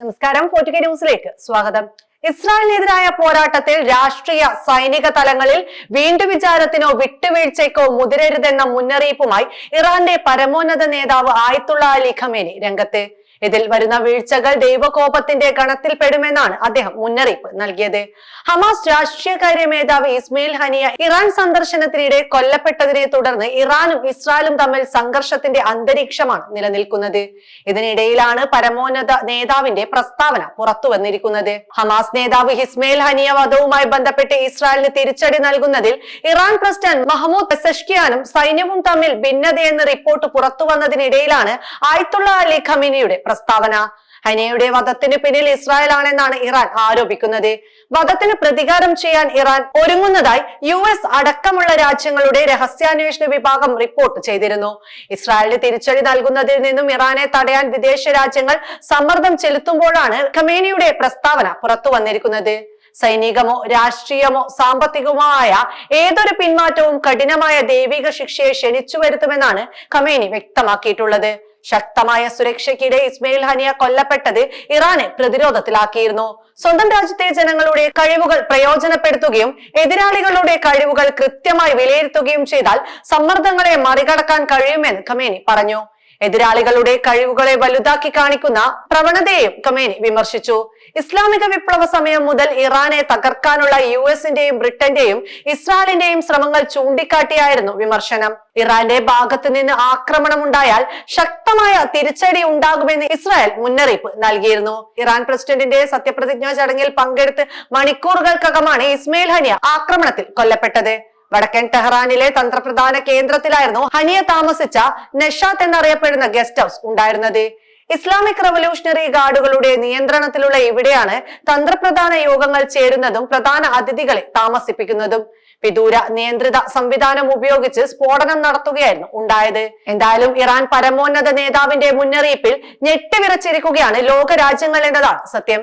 നമസ്കാരം. ഫോർട്ടുഗേ ന്യൂസിലേക്ക് സ്വാഗതം. ഇസ്രായേലിനെതിരായ പോരാട്ടത്തിൽ രാഷ്ട്രീയ സൈനിക തലങ്ങളിൽ വീണ്ടും വിചാരത്തിനോ വിട്ടുവീഴ്ചയ്ക്കോ മുതിരരുതെന്ന മുന്നറിയിപ്പുമായി ഇറാന്റെ പരമോന്നത നേതാവ് ആയത്തുള്ള അലി ഖമേനി രംഗത്ത്. ഇതിൽ വരുന്ന വീഴ്ചകൾ ദൈവകോപത്തിന്റെ ഗണത്തിൽപ്പെടുമെന്നാണ് അദ്ദേഹം മുന്നറിയിപ്പ് നൽകിയത്. ഹമാസ് രാഷ്ട്രീയകാര്യ മേധാവി ഇസ്മയിൽ ഹനിയ ഇറാൻ സന്ദർശനത്തിനിടെ കൊല്ലപ്പെട്ടതിനെ തുടർന്ന് ഇറാനും ഇസ്രായേലും തമ്മിൽ സംഘർഷത്തിന്റെ അന്തരീക്ഷമാണ് നിലനിൽക്കുന്നത്. ഇതിനിടയിലാണ് പരമോന്നത നേതാവിന്റെ പ്രസ്താവന പുറത്തു വന്നിരിക്കുന്നത് ഹമാസ് നേതാവ് ഹിസ്മയിൽ ഹനിയ വധവുമായി ബന്ധപ്പെട്ട് ഇസ്രായേലിന് തിരിച്ചടി നൽകുന്നതിൽ ഇറാൻ പ്രസിഡന്റ് മഹമ്മൂദ് പെസഷ്കിയാനും സൈന്യവും തമ്മിൽ ഭിന്നതയെന്ന് റിപ്പോർട്ട് പുറത്തു വന്നതിനിടയിലാണ് ആയത്തുള്ള അലി ഖമീനിയുടെ പ്രസ്താവന. ഹനയുടെ വധത്തിന് പിന്നിൽ ഇസ്രായേൽ ആണെന്നാണ് ഇറാൻ ആരോപിക്കുന്നത്. വധത്തിന് പ്രതികാരം ചെയ്യാൻ ഇറാൻ ഒരുങ്ങുന്നതായി യു എസ് അടക്കമുള്ള രാജ്യങ്ങളുടെ രഹസ്യാന്വേഷണ വിഭാഗം റിപ്പോർട്ട് ചെയ്തിരുന്നു. ഇസ്രായേലിന് തിരിച്ചടി നൽകുന്നതിൽ നിന്നും ഇറാനെ തടയാൻ വിദേശ രാജ്യങ്ങൾ സമ്മർദ്ദം ചെലുത്തുമ്പോഴാണ് ഖമേനിയുടെ പ്രസ്താവന പുറത്തു വന്നിരിക്കുന്നത്. സൈനികമോ രാഷ്ട്രീയമോ സാമ്പത്തികമോ ആയ ഏതൊരു പിന്മാറ്റവും കഠിനമായ ദൈവിക ശിക്ഷയെ ക്ഷണിച്ചു വരുത്തുമെന്നാണ് ഖമേനി വ്യക്തമാക്കിയിട്ടുള്ളത്. ശക്തമായ സുരക്ഷയ്ക്കിടെ ഇസ്മയിൽ ഹനിയ കൊല്ലപ്പെട്ടത് ഇറാനെ പ്രതിരോധത്തിലാക്കിയിരുന്നു. സ്വന്തം രാജ്യത്തെ ജനങ്ങളുടെ കഴിവുകൾ പ്രയോജനപ്പെടുത്തുകയും എതിരാളികളുടെ കഴിവുകൾ കൃത്യമായി വിലയിരുത്തുകയും ചെയ്താൽ സമ്മർദ്ദങ്ങളെ മറികടക്കാൻ കഴിയുമെന്ന് ഖമേനി പറഞ്ഞു. എതിരാളികളുടെ കഴിവുകളെ വലുതാക്കി കാണിക്കുന്ന പ്രവണതയെയും ഖമേനി വിമർശിച്ചു. ഇസ്ലാമിക വിപ്ലവ സമയം മുതൽ ഇറാനെ തകർക്കാനുള്ള യു എസിന്റെയും ബ്രിട്ടന്റെയും ഇസ്രായേലിന്റെയും ശ്രമങ്ങൾ ചൂണ്ടിക്കാട്ടിയായിരുന്നു വിമർശനം. ഇറാന്റെ ഭാഗത്ത് നിന്ന് ആക്രമണം ഉണ്ടായാൽ ശക്തമായ തിരിച്ചടി ഉണ്ടാകുമെന്ന് ഇസ്രായേൽ മുന്നറിയിപ്പ് നൽകിയിരുന്നു. ഇറാൻ പ്രസിഡന്റിന്റെ സത്യപ്രതിജ്ഞാ ചടങ്ങിൽ പങ്കെടുത്ത് മണിക്കൂറുകൾക്കകമാണ് ഇസ്മയിൽ ഹനിയ ആക്രമണത്തിൽ കൊല്ലപ്പെട്ടത്. വടക്കൻ ടെഹ്റാനിലെ തന്ത്രപ്രധാന കേന്ദ്രത്തിലായിരുന്നു ഹനിയ താമസിച്ച നഷാത്ത് എന്നറിയപ്പെടുന്ന ഗസ്റ്റ് ഹൗസ് ഉണ്ടായിരുന്നത്. ഇസ്ലാമിക് റവല്യൂഷണറി ഗാർഡുകളുടെ നിയന്ത്രണത്തിലുള്ള ഇവിടെയാണ് തന്ത്രപ്രധാന യോഗങ്ങൾ ചേരുന്നതും പ്രധാന അതിഥികളെ താമസിപ്പിക്കുന്നതും. വിദൂര നിയന്ത്രിത സംവിധാനം ഉപയോഗിച്ച് സ്ഫോടനം നടത്തുകയായിരുന്നു ഉണ്ടായത്. എന്തായാലും ഇറാൻ പരമോന്നത നേതാവിന്റെ മുന്നറിയിപ്പിൽ ഞെട്ടിവിറച്ചിരിക്കുകയാണ് ലോകരാജ്യങ്ങൾ എന്നതാണ് സത്യം.